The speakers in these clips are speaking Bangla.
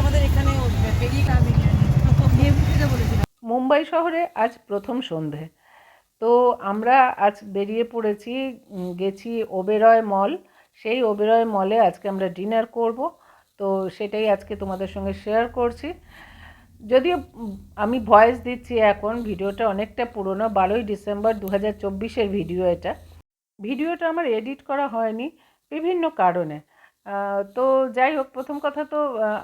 আমাদের এখানে মুম্বাই শহরে আজ প্রথম সন্ধে। তো আমরা আজ বেরিয়ে পড়েছি গেছি ওবেরয় মল। সেই ওবেরয় মলে আজকে আমরা ডিনার করব। তো সেটাই আজকে তোমাদের সঙ্গে শেয়ার করছি। যদিও আমি ভয়েস দিচ্ছি এখন, ভিডিওটা অনেকটা পুরনো, বারোই ডিসেম্বর দু হাজার ভিডিও এটা। ভিডিওটা আমার এডিট করা হয়নি, বিভিন্ন কারণে। তো যাই হোক প্রথম কথা তো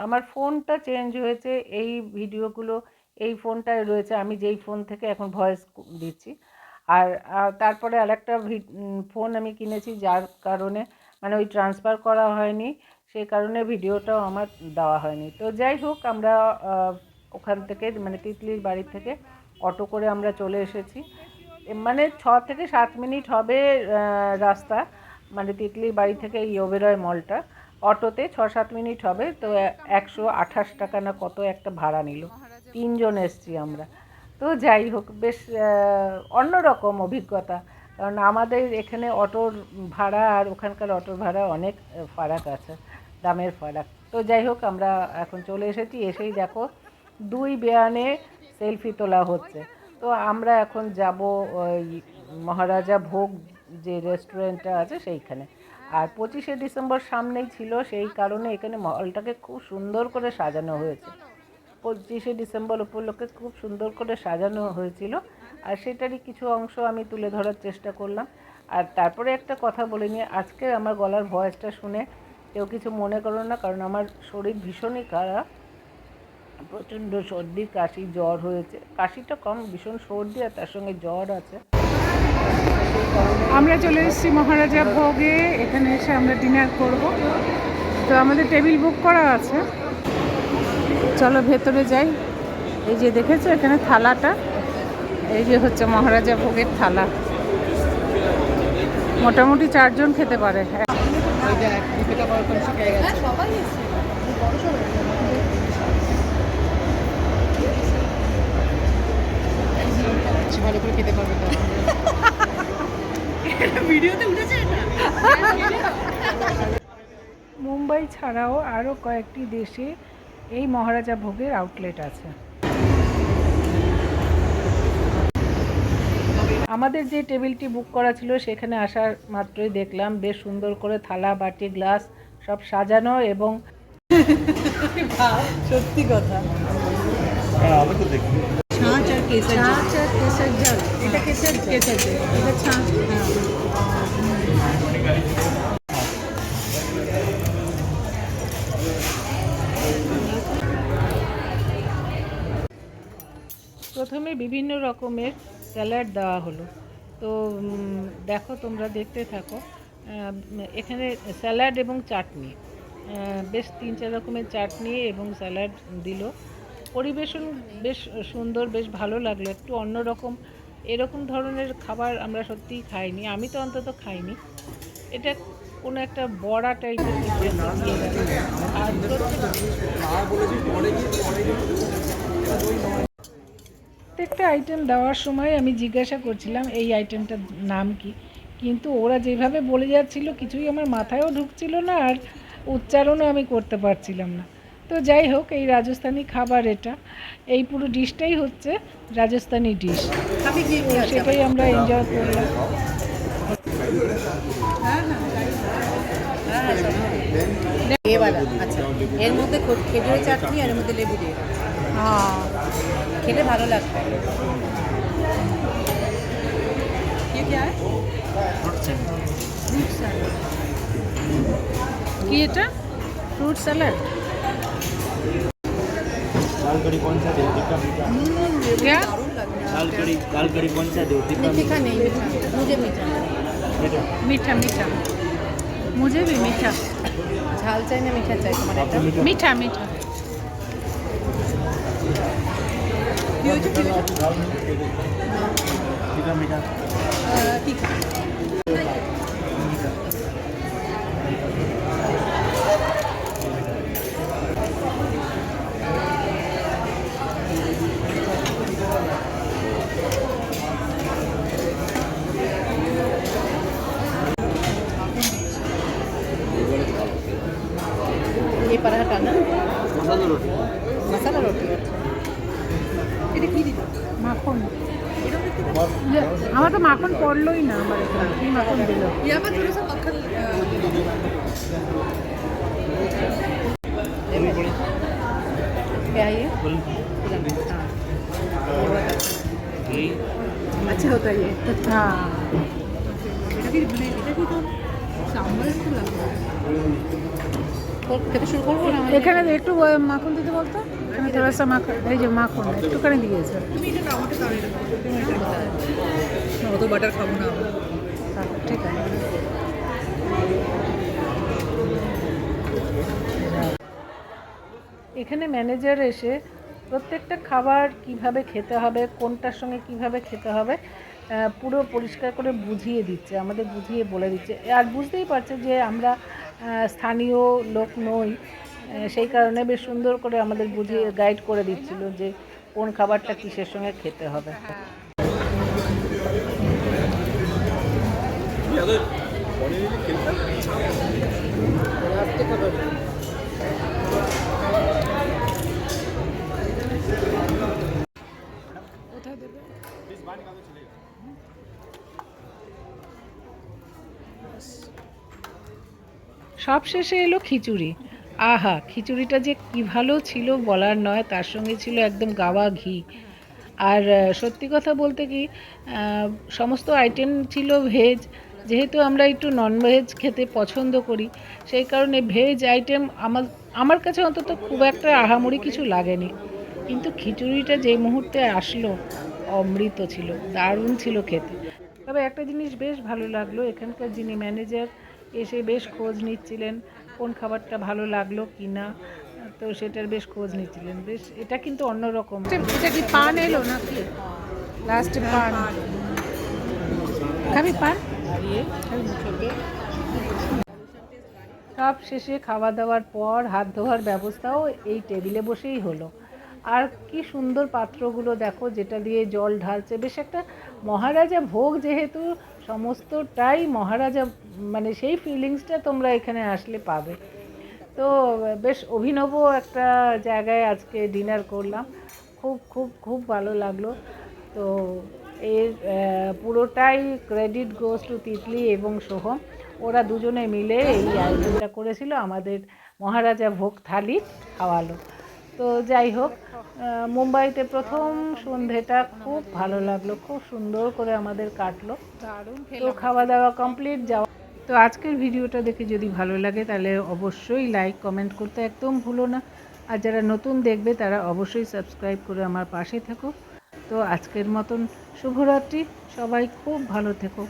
আমার ফোনটা চেঞ্জ হয়েছে এই ভিডিওগুলো এই ফোনটায় রয়েছে আমি যেই ফোন থেকে এখন ভয়েস দিচ্ছি। আর আর তারপরে ভি- উম, ফোন আমি কিনেছি যার কারণে মানে ওই ট্রান্সফার করা হয়নি সেই কারণে ভিডিওটাও আমার দেওয়া হয়নি। তো যাই হোক আমরা ওখান থেকে মানে তিতলির বাড়ি থেকে অটো করে আমরা চলে এসেছি। মানে ছ থেকে সাত মিনিট হবে রাস্তা। মানে তিতলির বাড়ি থেকে এই ওবেরয় মলটা। অটোতে ছ সাত মিনিট হবে তো একশো আঠাশ টাকা না কত একটা ভাড়া নিল। তিনজন এসছি আমরা। তো যাই হোক বেশ অন্যরকম অভিজ্ঞতা। কারণ আমাদের এখানে অটোর ভাড়া আর ওখানকার অটোর ভাড়া অনেক ফারাক আছে দামের ফারাক। তো যাই হোক আমরা এখন চলে এসেছি এসেই দেখো দুই বেয়ানে সেলফি তোলা হচ্ছে। তো আমরা এখন যাব ওই মহারাজা ভোগ যে রেস্টুরেন্টটা আছে সেইখানে। আর পঁচিশে ডিসেম্বর সামনেই ছিল, সেই কারণে এখানে মহলটাকে খুব সুন্দর করে সাজানো হয়েছে। পঁচিশে ডিসেম্বর উপলক্ষে খুব সুন্দর করে সাজানো হয়েছিল। আর সেটারই কিছু অংশ আমি তুলে ধরার চেষ্টা করলাম। আর তারপরে একটা কথা বলে নিয়ে, আজকে আমার গলার ভয়েসটা শুনে কেউ কিছু মনে করো না, কারণ আমার শরীর ভীষণই খারাপ। প্রচণ্ড সর্দি, কাশি, জ্বর হয়েছে। কাশিটা কম, ভীষণ সর্দি, আর তার সঙ্গে জ্বর আছে। আমরা চলে এসেছি মহারাজা ভোগে। এখানে এসে আমরা ডিনার করব। তো আমাদের টেবিল বুক করা আছে। চলো ভেতরে যাই। এই যে দেখেছ এখানে থালাটা। এই যে হচ্ছে মহারাজা ভোগের থালা। মোটামুটি চারজন খেতে পারে। ভালো করে খেতে পারবে ভিডিওতে উঠেছে এটা? মুম্বাই ছাড়াও আরও কয়েকটি দেশে এই মহারাজা ভোগের আউটলেট আছে। আমাদের যে টেবিলটি বুক করা ছিল সেখানে আসার মাত্রই দেখলাম বেশ সুন্দর করে থালা বাটি গ্লাস সব সাজানো এবং সত্যি কথা ছাঁচ আর কেসার কেসার জল। এটা কেসার কেসার জল। এটা ছাঁচ প্রথমে বিভিন্ন রকমের স্যালাড দেওয়া হলো। তো দেখো তোমরা দেখতে থাকো। এখানে স্যালাড এবং চাটনি। বেশ তিন চার রকমের চাটনি এবং স্যালাড দিল। পরিবেশন বেশ সুন্দর বেশ ভালো লাগল একটু অন্যরকম এরকম ধরনের খাবার আমরা সত্যিই খাইনি আমি তো অন্তত খাইনি এটা কোনো একটা বড়া টাইপের। আর প্রত্যেকটা আইটেম দেওয়ার সময় আমি জিজ্ঞাসা করছিলাম এই আইটেমটার নাম কি কিন্তু ওরা যেভাবে বলে যাচ্ছিল কিছুই আমার মাথায়ও ঢুকছিল না আর উচ্চারণও আমি করতে পারছিলাম না তো যাই হোক এই রাজস্থানি খাবার এটা। এই পুরো ডিশটাই হচ্ছে রাজস্থানি ডিশ। সেটাই আমরা এনজয় করলাম। এর মধ্যে খেজুরের চাটনি আর এর মধ্যে লেবু দিয়ে হ্যাঁ। খেতে ভালো লাগবে। কি এটা? ফ্রুট স্যালাড कड़ी कौन सा दे टिक्का क्या दाल कड़ी दाल कड़ी कौन सा दे टिक्का मीठा नहीं मीठा मुझे मीठा मीठा मीठा मुझे भी मीठा झाल चाहिए ना मीठा चाहिए मीठा मीठा मीठा मीठा আহ, तीखा ये पराठा ना মশলা রুটি মশলা রুটি এটা কি দিল মাখন যে আমার তো মাখন পড়লোই না আমার এখানে কি মাখন দিল यहाँ पर थोड़ा सा मक्खन क्या है ये ঘি अच्छा होता है ये হ্যাঁ এটা কি মানে এটা কি খেতে শুরু করব না? এখানে একটু মাখন দিতে বলতো? এখানে থোড়াসা মাখন এই যে মাখন একটুখানি দিয়েছে। তুমি এটা দাও। অত বাটার খাব না ঠিক আছে। এখানে ম্যানেজার এসে প্রত্যেকটা খাবার কীভাবে খেতে হবে কোনটার সঙ্গে কীভাবে খেতে হবে পুরো পরিষ্কার করে বুঝিয়ে দিচ্ছে আমাদের বুঝিয়ে বলে দিচ্ছে। আর বুঝতেই পারছে যে আমরা স্থানীয় লোক নই। সেই কারণে বেশ সুন্দর করে আমাদের বুঝিয়ে গাইড করে দিচ্ছিল যে কোন খাবারটা কিসের সঙ্গে খেতে হবে। শেষে এলো খিচুড়ি। আহা, খিচুড়িটা যে কি ভালো ছিল বলার নয়, তার সঙ্গে ছিল একদম গাওয়া ঘি। আর সত্যি কথা বলতে কি সমস্ত আইটেম ছিল ভেজ যেহেতু আমরা একটু নন ভেজ খেতে পছন্দ করি, সেই কারণে ভেজ আইটেম আমার আমার কাছে অন্তত খুব একটা আহামরি কিছু লাগেনি। কিন্তু খিচুড়িটা যে মুহূর্তে আসলো, অমৃত ছিল, দারুণ ছিল খেতে। তবে একটা জিনিস বেশ ভালো লাগল, এখানকার যিনি ম্যানেজার এসে বেশ খোঁজ নিচ্ছিলেন কোন খাবারটা ভালো লাগল কি না তো সেটার বেশ খোঁজ নিচ্ছিলেন। বেশ এটা কিন্তু অন্যরকম। এটা কি পান এলো নাকি? লাস্টে পান। খাবি পান? সব শেষে খাওয়া দাওয়ার পর হাত ধোয়ার ব্যবস্থাও এই টেবিলে বসেই হলো। আর কি সুন্দর পাত্রগুলো দেখো যেটা দিয়ে জল ঢালছে। বেশ একটা মহারাজা ভোগ যেহেতু সমস্তটাই মহারাজা মানে সেই ফিলিংসটা তোমরা এখানে আসলে পাবে। তো বেশ অভিনব একটা জায়গায় আজকে ডিনার করলাম। খুব খুব খুব ভালো লাগল। তো এর পুরোটাই ক্রেডিট গোস টু তিতলি এবং সোহম। ওরা দুজনে মিলে এই আয়োজনটা করেছিল। আমাদের মহারাজা ভোগ থালি খাওয়ালো। তো যাই হোক মুম্বাইতে প্রথম সন্ধেটা খুব ভালো লাগল। খুব সুন্দর করে আমাদের কাটলো। তো খাওয়া দাওয়া কমপ্লিট যাওয়া তো আজকের ভিডিওটা দেখে যদি ভালো লাগে, তাহলে অবশ্যই লাইক কমেন্ট করতে একদম ভুলো না। আর যারা নতুন দেখবে, তারা অবশ্যই সাবস্ক্রাইব করে আমার পাশে থেকো। তো আজকের মতন শুভরাত্রি। সবাই খুব ভালো থেকো।